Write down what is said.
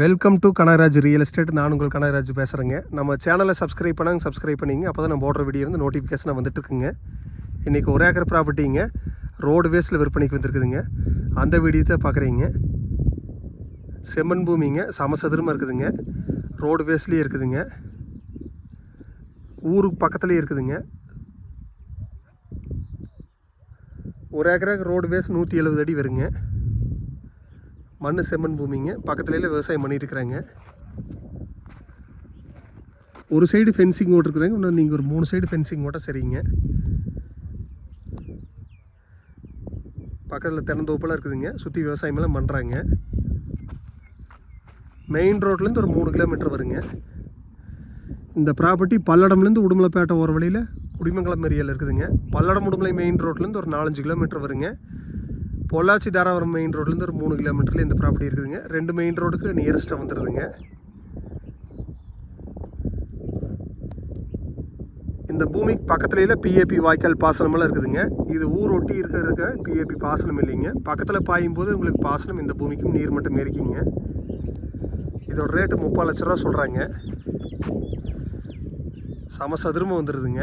Welcome to Kanagaraj real estate நான் உங்கள் கனகராஜ் பேசுகிறேங்க நம்ம சேனலை சப்ஸ்கிரைப் பண்ணாங்க சப்ஸ்கிரைப் பண்ணிங்க. அப்போ தான் நம்ம போடுற வீடியோ வந்து நோட்டிஃபிகேஷன் வந்துட்டுருக்குங்க. இன்றைக்கி ஒரு ஏக்கர் ப்ராப்பர்ட்டிங்க ரோடு வேஸில் விற்பனைக்கு வந்துருக்குதுங்க. அந்த வீடியோ தான் பார்க்குறீங்க செம்மன் பூமிங்க சமசதுரமாக இருக்குதுங்க. ரோடு வேஸ்லேயே இருக்குதுங்க. ஊருக்கு பக்கத்துலேயே இருக்குதுங்க. ஒரு ஏக்கராக்கு ரோடு வேஸ் நூற்றி எழுபது அடி வருங்க. மண் செம்மண் பூமிங்க. பக்கத்துலேயே விவசாயம் பண்ணிட்டு இருக்கிறாங்க ஒரு சைடு ஃபென்சிங் ஓட்டிருக்குறாங்க. இன்னும் நீங்கள் ஒரு மூணு சைடு ஃபென்சிங் ஓட்ட சரிங்க. பக்கத்தில் தென்னந்தோப்பெல்லாம் இருக்குதுங்க. சுற்றி விவசாயமெல்லாம் பண்ணுறாங்க மெயின் ரோட்லேருந்து ஒரு மூணு கிலோமீட்டர் வருங்க. இந்த ப்ராப்பர்ட்டி பல்லடம்லேருந்து உடுமலைப்பேட்டை ஓர வழியில் குடிமங்கலம் ஏரியாவில் இருக்குதுங்க. பல்லடம் உடுமலை மெயின் ரோட்லேருந்து ஒரு நாலஞ்சு கிலோமீட்டர் வருங்க. பொள்ளாச்சி தாராபுரம் மெயின் ரோட்லேருந்து ஒரு மூணு கிலோமீட்டரில் இந்த ப்ராப்பர்ட்டி இருக்குதுங்க. ரெண்டு மெயின் ரோடுக்கு நியரஸ்ட்டாக வந்துடுதுங்க இந்த பூமிக்கு பக்கத்துலேயே பிஏபி வாய்க்கால் பாசனமெல்லாம் இருக்குதுங்க. இது ஊர் ஒட்டி இருக்க இருக்க பிஏபி பாசனம் இல்லைங்க. பக்கத்தில் பாயும் போது உங்களுக்கு பாசனம் இந்த பூமிக்கும் நீர் மட்டும் இருக்குங்க இதோட ரேட்டு முப்பது லட்ச ரூபா சொல்கிறாங்க சமசதுரமாக வந்துடுதுங்க